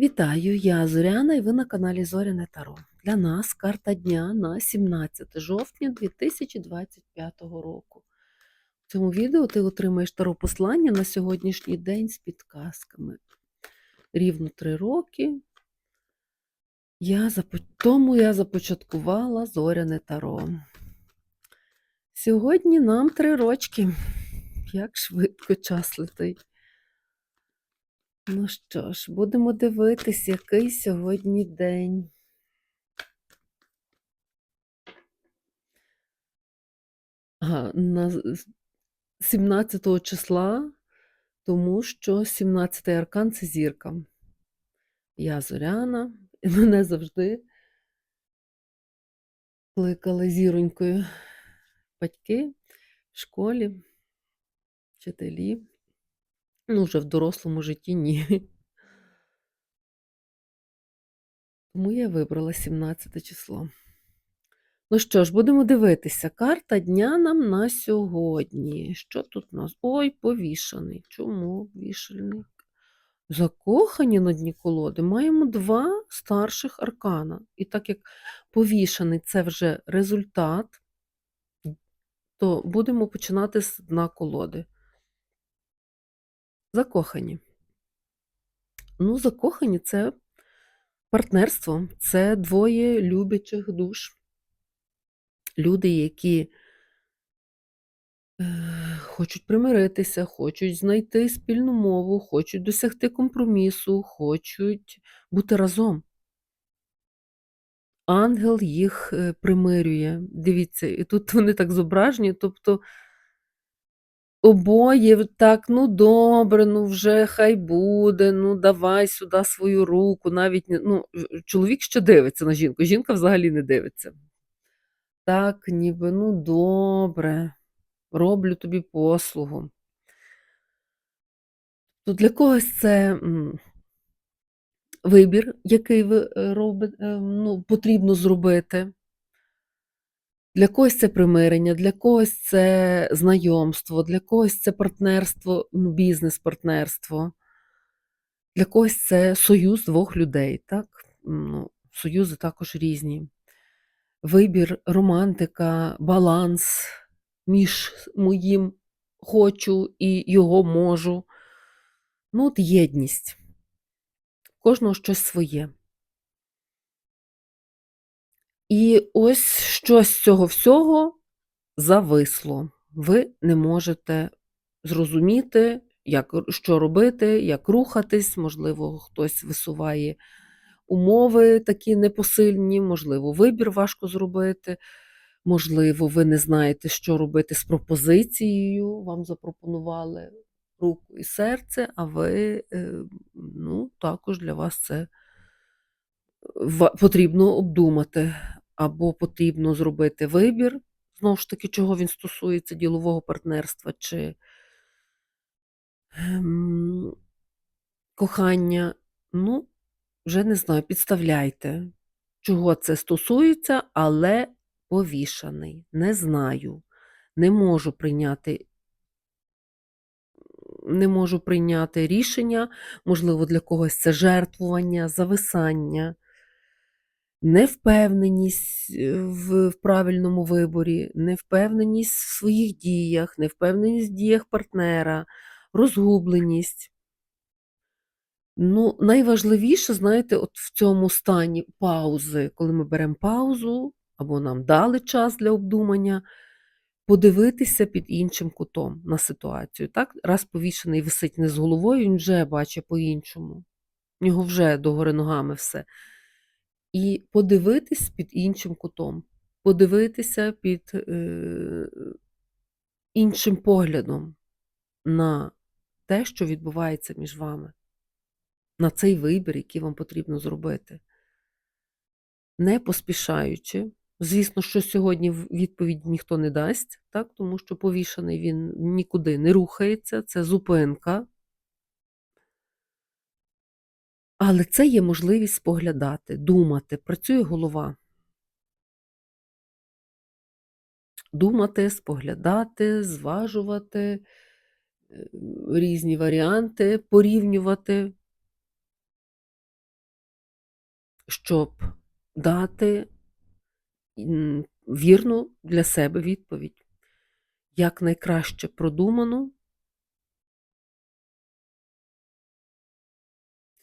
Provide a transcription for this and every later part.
Вітаю, я Зоряна і ви на каналі Зоряне Таро. Для нас карта дня на 17 жовтня 2025 року. В цьому відео ти отримаєш таро послання на сьогоднішній день з підказками. Рівно три роки. Я запо- Тому я започаткувала Зоряне Таро. Сьогодні нам три рочки. Як швидко час летить. Ну що ж, будемо дивитись, який сьогодні день. На 17 числа, тому що 17-й аркан це зірка. Я Зоряна, і мене завжди кликали зіронькою батьки в школі, вчителі. Ну, вже в дорослому житті ні. Тому я вибрала 17 число. Ну що ж, будемо дивитися. Карта дня нам на сьогодні. Що тут у нас? Ой, повішаний. Чому вішальник? Закохані на дні колоди. Маємо два старших аркана. І так як повішаний це вже результат, то будемо починати з дна колоди. Закохані. Ну, закохані це партнерство, це двоє любячих душ. Люди, які е, хочуть примиритися, хочуть знайти спільну мову, хочуть досягти компромісу, хочуть бути разом. Ангел їх е, примирює. Дивіться, і тут вони так зображені, тобто обоє так, ну добре, ну вже хай буде, ну давай сюди свою руку. Навіть ну, чоловік ще дивиться на жінку, жінка взагалі не дивиться. Так, ніби, ну добре, роблю тобі послугу. То для когось це вибір, який ви е, робите, е, ну, потрібно зробити. Для когось це примирення, для когось це знайомство, для когось це партнерство, ну, бізнес-партнерство, для когось це союз двох людей. Так? Ну, союзи також різні. Вибір, романтика, баланс між моїм хочу і його можу. Ну, от єдність. Кожного щось своє. І ось щось з цього всього зависло. Ви не можете зрозуміти, як, що робити, як рухатись, можливо, хтось висуває умови такі непосильні, можливо, вибір важко зробити, можливо, ви не знаєте, що робити з пропозицією, вам запропонували руку і серце, а ви, е, ну, також для вас це ва- потрібно обдумати, або потрібно зробити вибір, знову ж таки, чого він стосується ділового партнерства чи ем, кохання. Ну, вже не знаю, підставляйте, чого це стосується, але повішаний. Не знаю. Не можу прийняти. Не можу прийняти рішення, можливо, для когось це жертвування, зависання. Невпевненість е, в, правильному виборі, невпевненість в своїх діях, невпевненість в діях партнера, розгубленість. Ну, найважливіше, знаєте, от в цьому стані паузи, коли ми беремо паузу, або нам дали час для обдумання, подивитися під іншим кутом на ситуацію. Так? Раз повішений висить не з головою, він вже бачить по-іншому. В нього вже догори ногами все. І подивитись під іншим кутом, подивитися під е, іншим поглядом на те, що відбувається між вами, на цей вибір, який вам потрібно зробити. Не поспішаючи. Звісно, що сьогодні відповідь ніхто не дасть, так? тому що повішаний він нікуди не рухається, це зупинка. Але це є можливість споглядати, думати, працює голова. думати, споглядати, зважувати е, різні варіанти, порівнювати. щоб дати вірну для себе відповідь. Як найкраще продумано.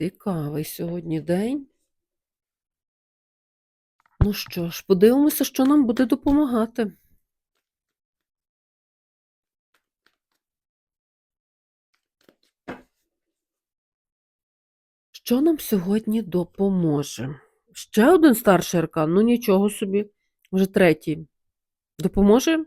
Цікавий сьогодні день. Ну що ж, подивимося, що нам буде допомагати. Що нам сьогодні допоможе? Ще один старший аркан? Ну нічого собі, вже третій. Допоможе,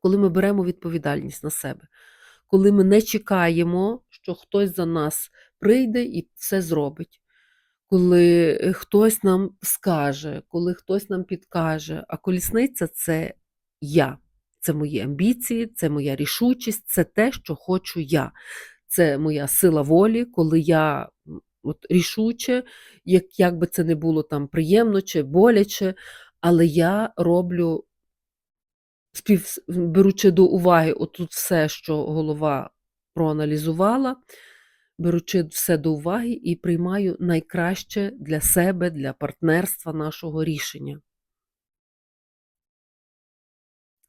коли ми беремо відповідальність на себе, коли ми не чекаємо, що хтось за нас прийде і все зробить. Коли е, хтось нам скаже, коли хтось нам підкаже, а колісниця це я, це мої амбіції, це моя рішучість, це те, що хочу я. Це моя сила волі, коли я от, рішуче, як, як би це не було там приємно чи боляче, але я роблю, спів, беручи до уваги отут все, що голова проаналізувала, беручи все до уваги і приймаю найкраще для себе, для партнерства нашого рішення.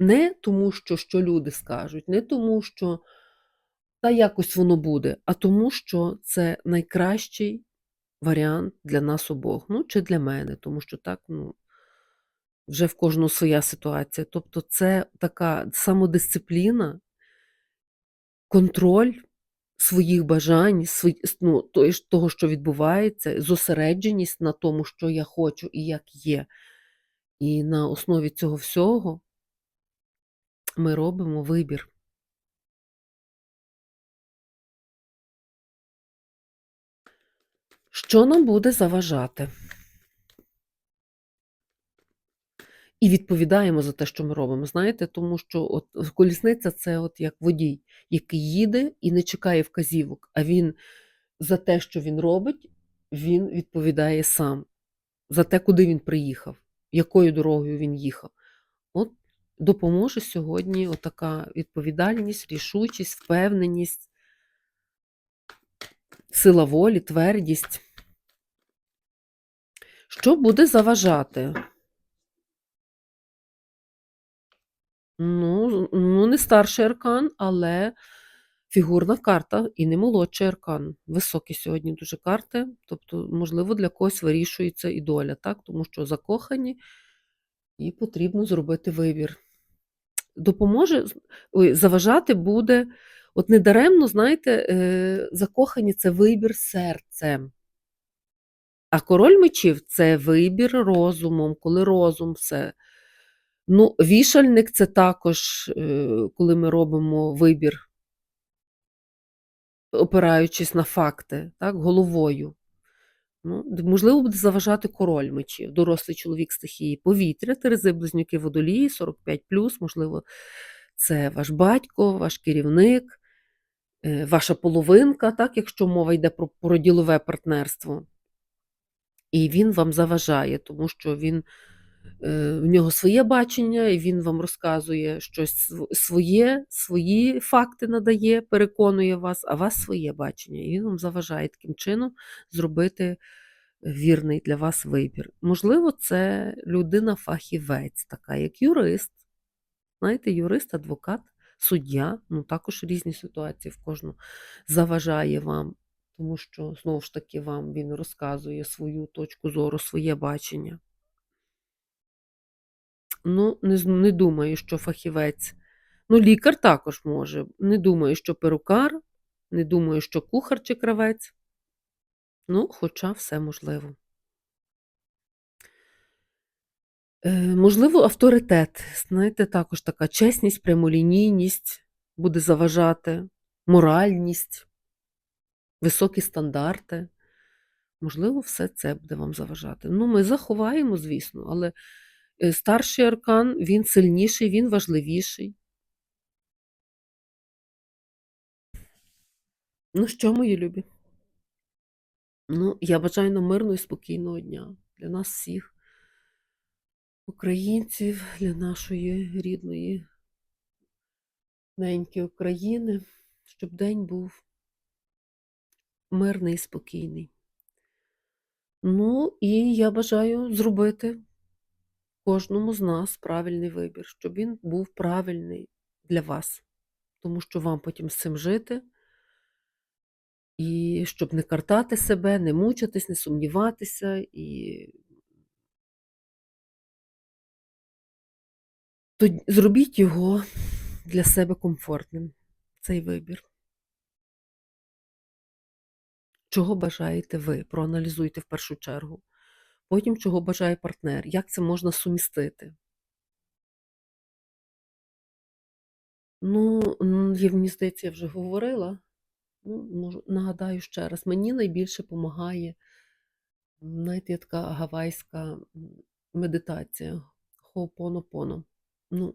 Не тому, що, що люди скажуть, не тому, що та якось воно буде, а тому, що це найкращий варіант для нас обох. Ну, чи для мене, тому що так, ну, вже в кожного своя ситуація. Тобто, це така самодисципліна, контроль своїх бажань, свої, ну, того, того, що відбувається, зосередженість на тому, що я хочу і як є. І на основі цього всього ми робимо вибір. Що нам буде заважати? І відповідаємо за те, що ми робимо. Знаєте, тому що от колісниця це от як водій, який їде і не чекає вказівок, а він за те, що він робить, він відповідає сам. За те, куди він приїхав, якою дорогою він їхав. От допоможе сьогодні отака відповідальність, рішучість, впевненість, сила волі, твердість. Що буде заважати? Ну, ну, не старший аркан, але фігурна карта і не молодший аркан. Високі сьогодні дуже карти. Тобто, можливо, для когось вирішується і доля, так? Тому що закохані, і потрібно зробити вибір. Допоможе, ой, заважати буде. От недаремно, знаєте, е, закохані це вибір серцем. А король мечів це вибір розумом, коли розум все. Ну, вішальник це також, е, коли ми робимо вибір, опираючись на факти, так, головою. Ну, можливо, буде заважати король мечів, дорослий чоловік стихії повітря, Терези, близнюки водолії, 45+, можливо, це ваш батько, ваш керівник, е, ваша половинка, так, якщо мова йде про, про ділове партнерство. І він вам заважає, тому що він в нього своє бачення, і він вам розказує щось своє, свої факти надає, переконує вас, а вас своє бачення. І він вам заважає таким чином зробити вірний для вас вибір. Можливо, це людина-фахівець, така як юрист. Знаєте, юрист, адвокат, суддя, ну також різні ситуації в кожну заважає вам, тому що, знову ж таки, вам він розказує свою точку зору, своє бачення. Ну, не, не думаю, що фахівець. Ну, лікар також може. Не думаю, що перукар, не думаю, що кухар чи кравець. Ну, хоча все можливо. Е, можливо, авторитет. Знаєте, також така чесність, прямолінійність буде заважати, моральність, високі стандарти. Можливо, все це буде вам заважати. Ну, ми заховаємо, звісно, але старший аркан, він сильніший, він важливіший. Ну що, мої любі? Ну, я бажаю нам мирного і спокійного дня для нас всіх, українців, для нашої рідної неньки України, щоб день був мирний і спокійний. Ну, і я бажаю зробити кожному з нас правильний вибір, щоб він був правильний для вас, тому що вам потім з цим жити. І щоб не картати себе, не мучитись, не сумніватися і Тод зробіть його для себе комфортним, цей вибір. Чого бажаєте ви? Проаналізуйте в першу чергу. Потім, чого бажає партнер, як це можна сумістити. Ну, я, мені здається, я вже говорила. Ну, можу, нагадаю ще раз, мені найбільше помагає, знаєте, є така гавайська медитація Хо'опонопоно. Ну,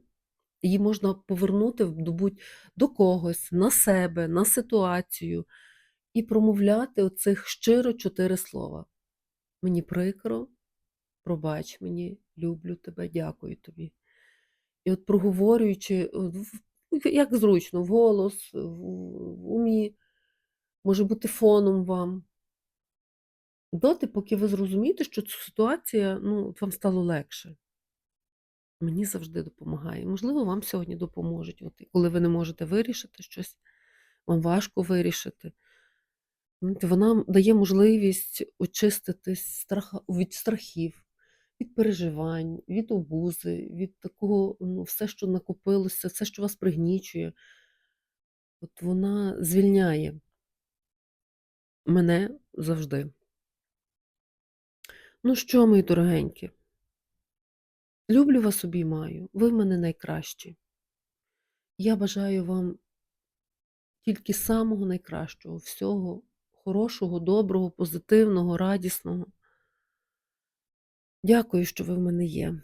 її можна повернути будь, до когось, на себе, на ситуацію і промовляти оцих щиро чотири слова. Мені прикро, пробач мені, люблю тебе, дякую тобі. І от проговорюючи, як зручно, в, в умі, може бути фоном вам. Доти, поки ви зрозумієте, що ця ситуація, ну, вам стало легше. Мені завжди допомагає. Можливо, вам сьогодні допоможуть. От, коли ви не можете вирішити щось, вам важко вирішити. Знаєте, Вона дає можливість очиститись від страхів, від переживань, від обузи, від такого, ну, все, що накопилося, все, що вас пригнічує. От вона звільняє мене завжди. Ну що, мої дорогенькі, люблю вас обіймаю, ви в мене найкращі. Я бажаю вам тільки самого найкращого, всього хорошого, доброго, позитивного, радісного. Дякую, що ви в мене є.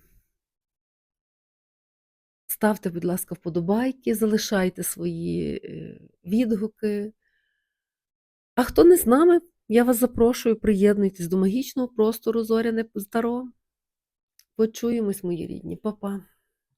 Ставте, будь ласка, вподобайки, залишайте свої е, відгуки. А хто не з нами, я вас запрошую, приєднуйтесь до магічного простору Зоряне Таро. Почуємось, мої рідні, Па-па.